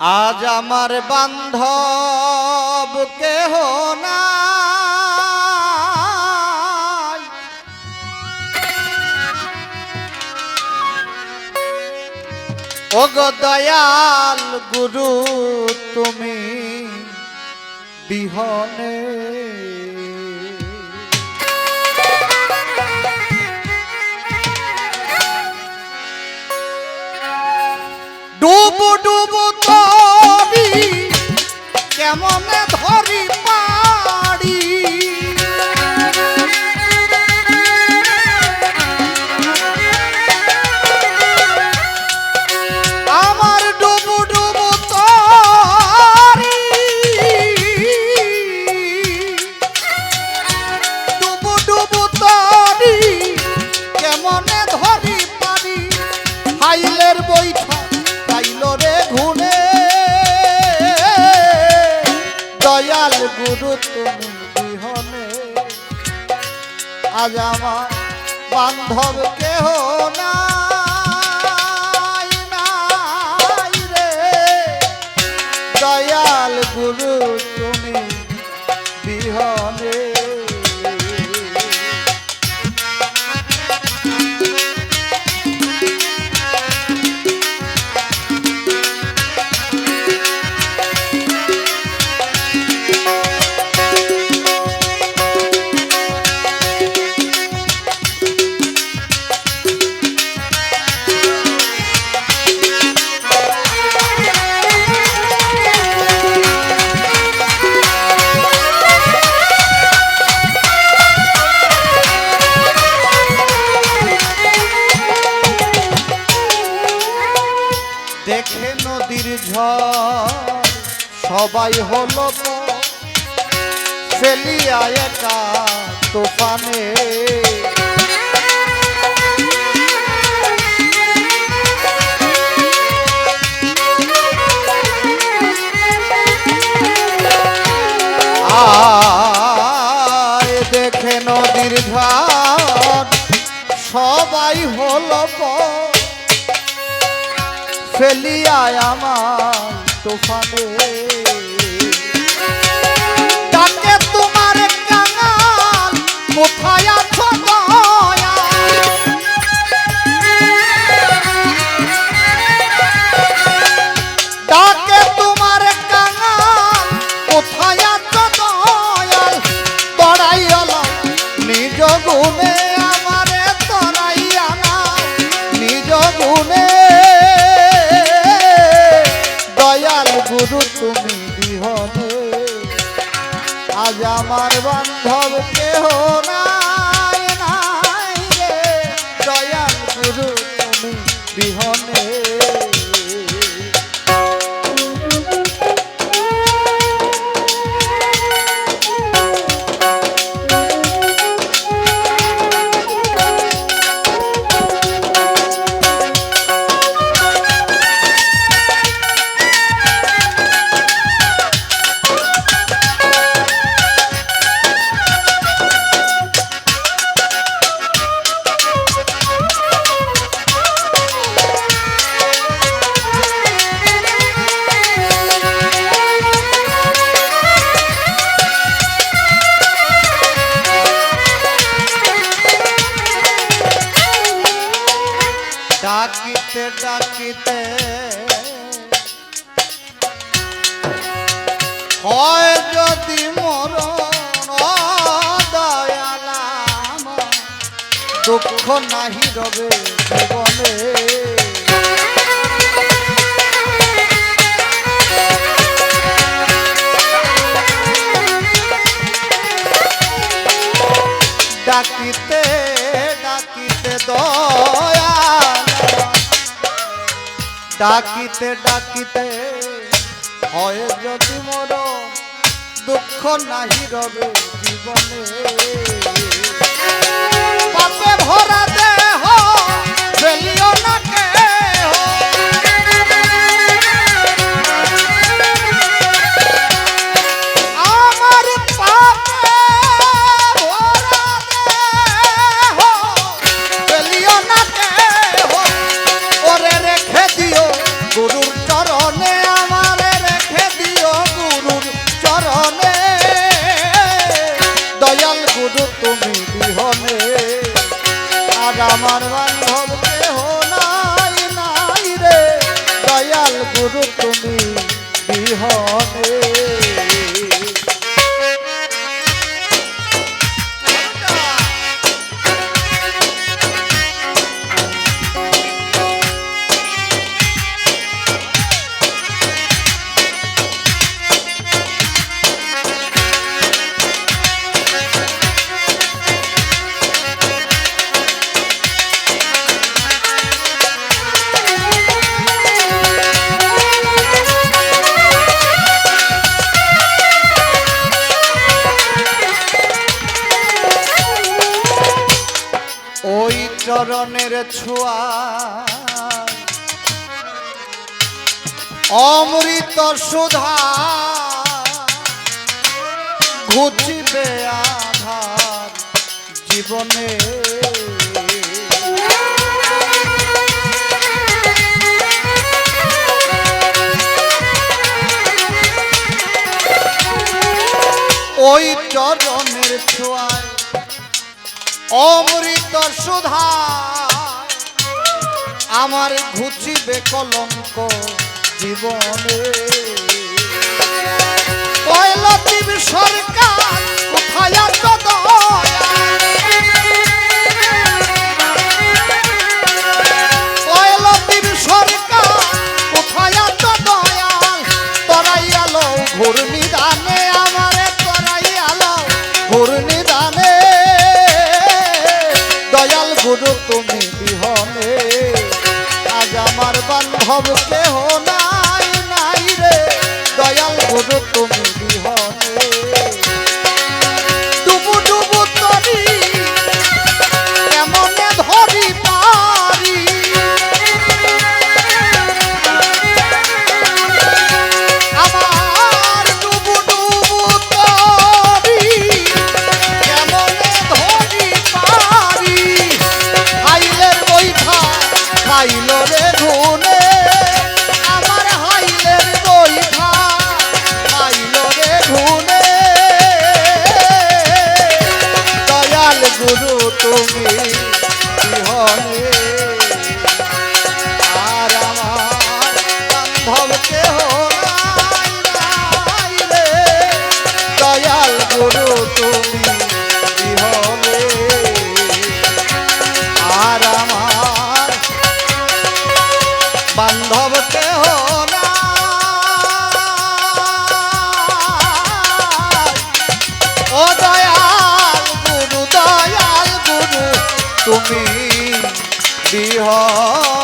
আজ আমার বান্ধব কেহ নাই। ও দয়াল গুরু তুমি বিহনে। ডুবু ডুবু কেমনে ধরি দয়াল গুরু তুমি বিহনে। আজ আমার বান্ধব কেহ না দয়াল গুরু তুমি বিহনে। ফেলিয়া একা তোফানে। আয় দেখে নদীর ঝড় সবাই হলো ফেলিয়ায় আমার তোফানে। তরাই হলো নিজ গুণে আমারে তরাইয়া না নিজ গুণে। দয়াল গুরু তুমি বিহনে আজ আমার বান্ধব ডাকিতে ডাকিতে। হয় যদি মর দুঃখ নাহি রবে জীবনে। ডাকিতে ডাকিতে ডাকিতে হয় যদি মোর দুঃখ নাহি রবে জীবনে। ভরা চরণের ছোয়া। অমৃত সুধা ঘুচিবে আধার জীবনে। ওই চরণের ছোয়া অমৃত সুধা। আমার ঘুচি বেকলঙ্ক জীবনে। কয়লা সরকার কোথায় হব কেহ? ও দয়াল গুরু দয়াল গুরু তুমি বিহার